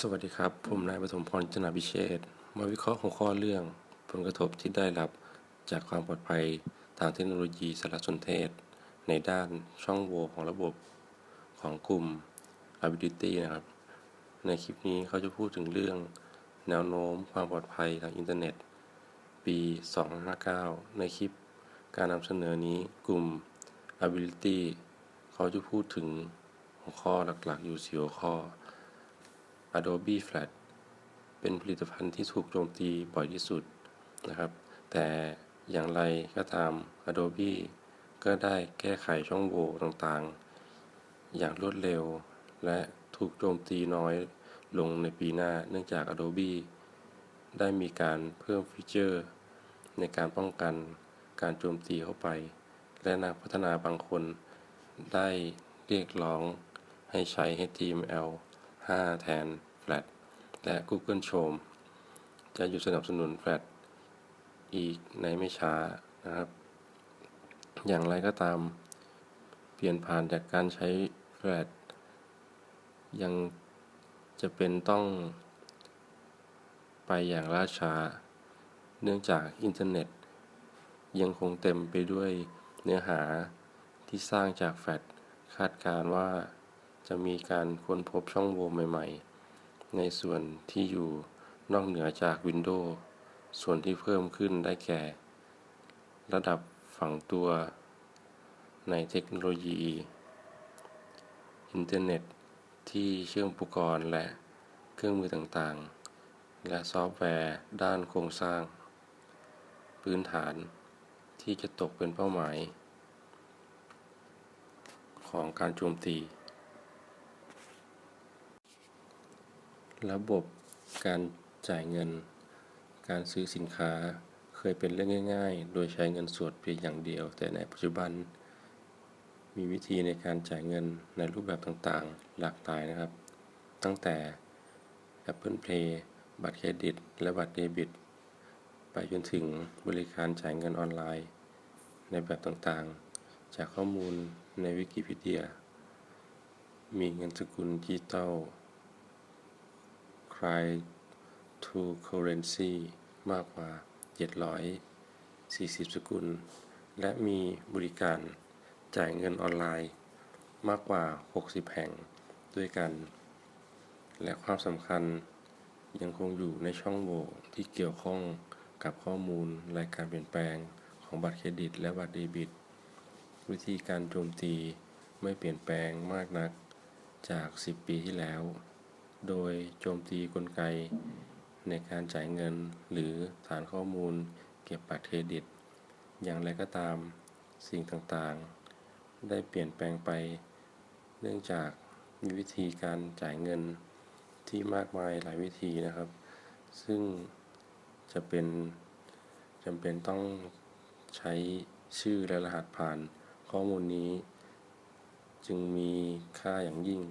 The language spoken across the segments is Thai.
สวัสดีครับ ผมนายปฐมพรจนาพิเชษมาวิเคราะห์หัวข้อเรื่อง ผลกระทบที่ได้รับจากความปลอดภัยทางเทคโนโลยีสารสนเทศ ในด้านช่องโหว่ของระบบของกลุ่ม Ability นะครับ ในคลิปนี้เขาจะพูดถึงเรื่องแนวโน้มความปลอดภัยทางอินเทอร์เน็ต ปี 259ในคลิปการนำเสนอนี้กลุ่ม Ability เขาจะพูดถึงหัวข้อหลักๆ อยู่สี่หัวข้อ Adobe Flash เป็นผลิตภัณฑ์ที่ถูกโจมตีบ่อยที่สุดนะครับ แต่อย่างไรก็ตาม Adobe ก็ได้แก้ไขช่องโหว่ต่างๆ อย่างรวดเร็ว และถูกโจมตีน้อยลงในปีหน้า เนื่องจาก Adobe ได้มีการเพิ่มฟีเจอร์ ในการป้องกันการโจมตีเข้าไป และนักพัฒนาบางคนได้เรียกร้องให้ใช้ HTML 5 แทน Flash และ Google Chrome จะหยุดสนับสนุน Flash อีกในไม่ช้านะครับ อย่างไรก็ตาม เปลี่ยนผ่านจากการใช้ Flash ยังจะเป็นต้องไปอย่างล่าช้า เนื่องจากอินเทอร์เน็ต ยังคงเต็มไปด้วยเนื้อหาที่สร้างจากแฟลชคาดการณ์ว่า จะมีการค้นพบช่องโหว่ใหม่ ๆ ในส่วนที่อยู่นอกเหนือจาก Windows ส่วนที่เพิ่มขึ้นได้แก่ ระดับฝังตัวในเทคโนโลยี อินเทอร์เน็ต ที่เชื่อมอุปกรณ์และเครื่องมือต่างๆ และซอฟต์แวร์ด้านโครงสร้าง พื้นฐานที่จะตกเป็นเป้าหมาย ของการโจมตี ระบบการจ่ายเงิน การซื้อสินค้าเคยเป็นเรื่องง่าย ๆ โดยใช้เงินสดเพียงอย่างเดียว แต่ในปัจจุบัน มีวิธีในการจ่ายเงินในรูปแบบต่างๆ หลากหลายนะครับ ตั้งแต่ Apple Pay บัตรเครดิต และบัตรเดบิต ไปจนถึงบริการจ่ายเงินออนไลน์ ในแบบต่างๆ จากข้อมูลในวิกิพีเดีย มีเงินสกุลดิจิตอล Cryptocurrency มากกว่า 740 สกุล และมีบริการจ่ายเงินออนไลน์ มากกว่า 60 แห่งด้วยกัน และความสำคัญยังคงอยู่ในช่องโหว่ที่เกี่ยวข้องกับข้อมูลรายการเปลี่ยนแปลงของบัตรเครดิต และบัตรเดบิต วิธีการโจมตีไม่เปลี่ยนแปลงมากนักจาก 10 ปีที่แล้ว โดยโจมตีกลไก ในการจ่ายเงินหรือฐานข้อมูลเก็บบัตรเครดิต อย่างไรก็ตามสิ่งต่างๆ ได้เปลี่ยนแปลงไป เนื่องจากมีวิธีการจ่ายเงินที่มากมายหลายวิธีนะครับ ซึ่งจะเป็นจำเป็นต้องใช้ชื่อและรหัสผ่านข้อมูลนี้ จึงมีค่าอย่างยิ่ง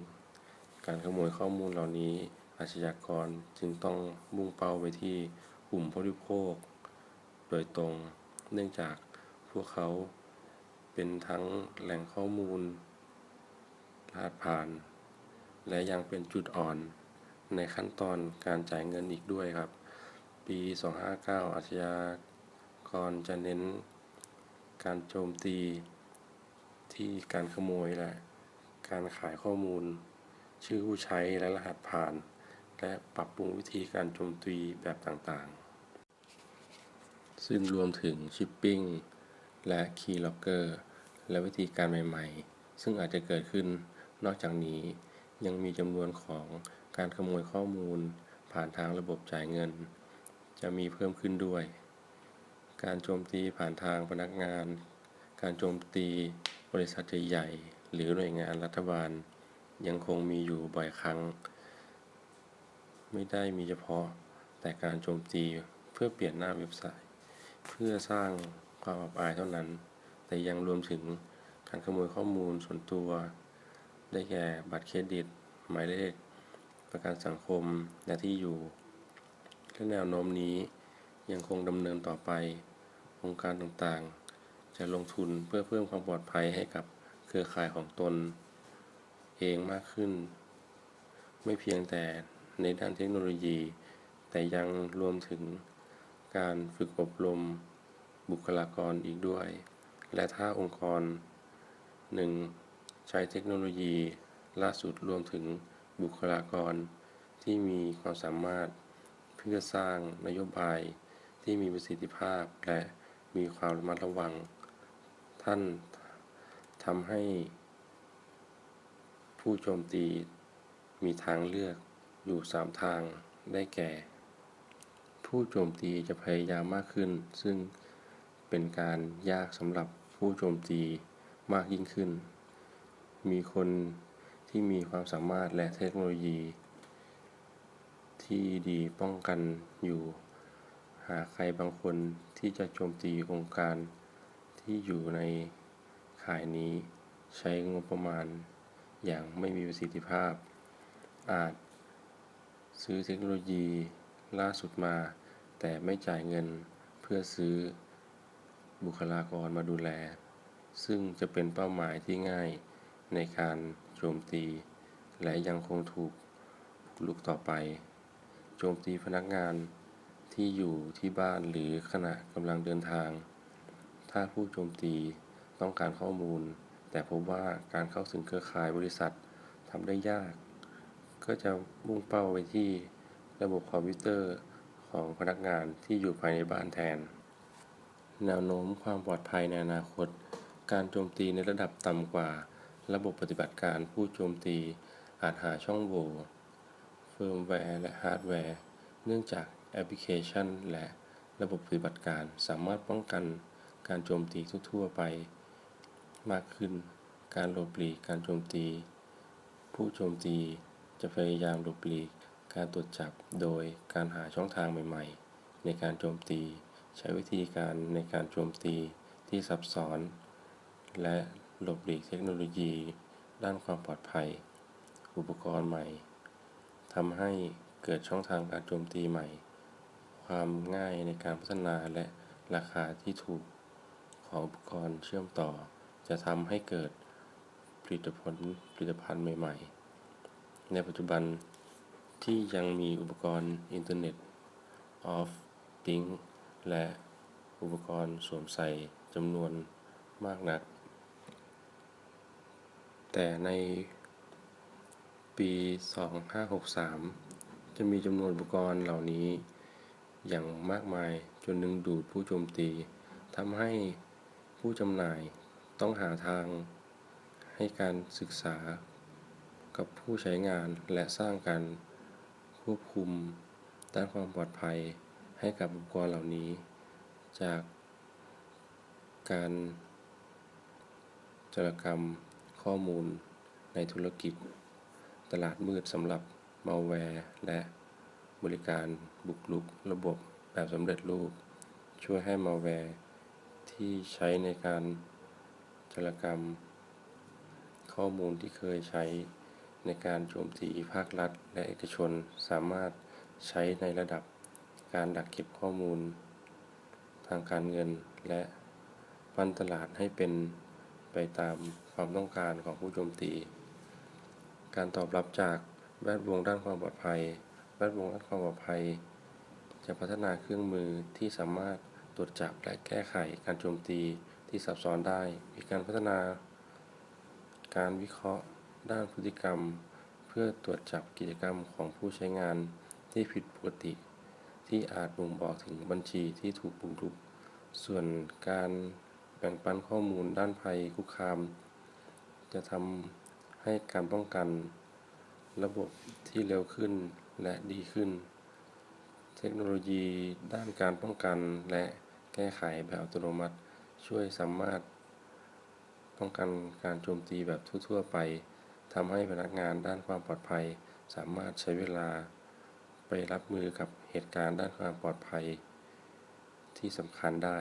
การขโมยข้อมูลเหล่านี้ อาชญากรจึงต้องมุ่งเป้าไปที่กลุ่มผู้บริโภค โดยตรง เนื่องจากพวกเขาเป็นทั้งแหล่งข้อมูลรหัสผ่าน และยังเป็นจุดอ่อนในขั้นตอนการจ่ายเงินอีกด้วยครับ ปี 259 อาชญากรจะเน้นการโจมตีที่การขโมยและการขายข้อมูล ชื่อผู้ใช้และรหัสผ่าน และปรับปรุงวิธีการโจมตีแบบต่างๆ ซึ่งรวมถึงชิปปิ้งและคีย์ล็อกเกอร์และวิธีการใหม่ๆ ซึ่งอาจจะเกิดขึ้น นอกจากนี้ยังมีจำนวนของการขโมยข้อมูล ผ่านทางระบบจ่ายเงิน จะมีเพิ่มขึ้นด้วย การโจมตีผ่านทางพนักงาน การโจมตีบริษัทใหญ่ๆหรือหน่วยงานรัฐบาล ยังคงมีอยู่บ่อยครั้ง ไม่ได้มีเฉพาะแต่การโจมตีเพื่อเปลี่ยนหน้าเว็บไซต์ เพื่อสร้างความอับอายเท่านั้น แต่ยังรวมถึงการขโมยข้อมูลส่วนตัว ได้แก่บัตรเครดิต หมายเลข ประกันสังคมและที่อยู่และแนวโน้มนี้ยังคงดำเนินต่อไป องค์การต่างๆ จะลงทุนเพื่อเพิ่มความปลอดภัยให้กับเครือข่ายของตน เองมากขึ้น ไม่เพียงแต่ในด้านเทคโนโลยี แต่ยังรวมถึงการฝึกอบรมบุคลากรอีกด้วย และถ้าองค์กรหนึ่งใช้เทคโนโลยีล่าสุดรวมถึงบุคลากรที่มีความสามารถเพื่อสร้างนโยบายที่มีประสิทธิภาพและมีความระมัดระวัง ท่านทำให้ ผู้โจมตีมีทางเลือกอยู่ 3 ทางได้แก่ ผู้โจมตีจะพยายามมากขึ้น ซึ่งเป็นการยากสำหรับผู้โจมตีมากยิ่งขึ้น มีคนที่มีความสามารถและเทคโนโลยี ที่ดีป้องกันอยู่ หาใครบางคนที่จะโจมตีองค์การที่อยู่ในข่ายนี้ใช้งบประมาณ อย่างไม่มีประสิทธิภาพ อาจ ซื้อเทคโนโลยีล่าสุดมา แต่ไม่จ่ายเงินเพื่อซื้อบุคลากรมาดูแล ซึ่งจะเป็นเป้าหมายที่ง่ายในการโจมตี และยังคงถูกลุกต่อไป โจมตีพนักงานที่อยู่ที่บ้านหรือขณะกำลังเดินทาง ถ้าผู้โจมตีต้องการข้อมูล แต่พบว่าการเข้าถึงเครือข่ายบริษัททำได้ยาก ก็จะมุ่งเป้าไปที่ระบบคอมพิวเตอร์ของพนักงานที่อยู่ภายในบ้านแทน แนวโน้มความปลอดภัยในอนาคต การโจมตีในระดับต่ำกว่า ระบบปฏิบัติการผู้โจมตีอาจหาช่องโหว่เฟิร์มแวร์และฮาร์ดแวร์ เนื่องจากแอปพลิเคชัน และระบบปฏิบัติการสามารถป้องกันการโจมตีทั่วๆไป มากขึ้น การหลบหลีกการโจมตี ผู้โจมตีจะพยายามหลบหลีกการตรวจจับโดยการหาช่องทางใหม่ ๆ ในการโจมตี ใช้วิธีการในการโจมตีที่ซับซ้อน และหลบหลีกเทคโนโลยี ด้านความปลอดภัย อุปกรณ์ใหม่ทำให้เกิดช่องทางการโจมตีใหม่ ความง่ายในการพัฒนาและราคาที่ถูกของอุปกรณ์เชื่อมต่อ จะทำให้เกิดผลิตผลผลิตภัณฑ์ใหม่ ๆ ในปัจจุบันที่ยังมีอุปกรณ์อินเทอร์เน็ต of Things และอุปกรณ์สวมใส่จำนวนมากนัก แต่ในปี 2563 จะมีจำนวนอุปกรณ์เหล่านี้อย่างมากมายจนดึงดูดผู้โจมตีทำให้ผู้จำหน่าย ต้องหาทางให้การศึกษากับผู้ใช้งานและสร้างการควบคุมด้านความปลอดภัยให้กับอุปกรณ์เหล่านี้ จากการจารกรรมข้อมูลในธุรกิจ ตลาดมืดสำหรับมัลแวร์และบริการบุกรุกระบบแบบสำเร็จรูป ช่วยให้มัลแวร์ที่ใช้ในการ จารกรรม ข้อมูลที่เคยใช้ในการโจมตีภาครัฐ และเอกชนสามารถใช้ในระดับการดักเก็บข้อมูล ทางการเงินและปั้นตลาดให้เป็นไปตามความต้องการของผู้โจมตี การตอบรับจากแวดวงด้านความปลอดภัย แวดวงด้านความปลอดภัย จะพัฒนาเครื่องมือที่สามารถตรวจจับและแก้ไขการโจมตี ที่ซับซ้อนได้ มีการพัฒนา การวิเคราะห์ด้านพฤติกรรม เพื่อตรวจจับกิจกรรมของผู้ใช้งานที่ผิดปกติ ที่อาจบ่งบอกถึงบัญชีที่ถูกบุกรุก ส่วนการแบ่งปันข้อมูลด้านภัยคุกคาม จะทำให้การป้องกัน ระบบที่เร็วขึ้นและดีขึ้น เทคโนโลยีด้านการป้องกันและแก้ไขแบบอัตโนมัติ ช่วยสามารถป้องกันการโจมตีแบบทั่ว ๆ ไปทำให้พนักงานด้านความปลอดภัย สามารถใช้เวลาไปรับมือกับเหตุการณ์ด้านความปลอดภัย ที่สำคัญได้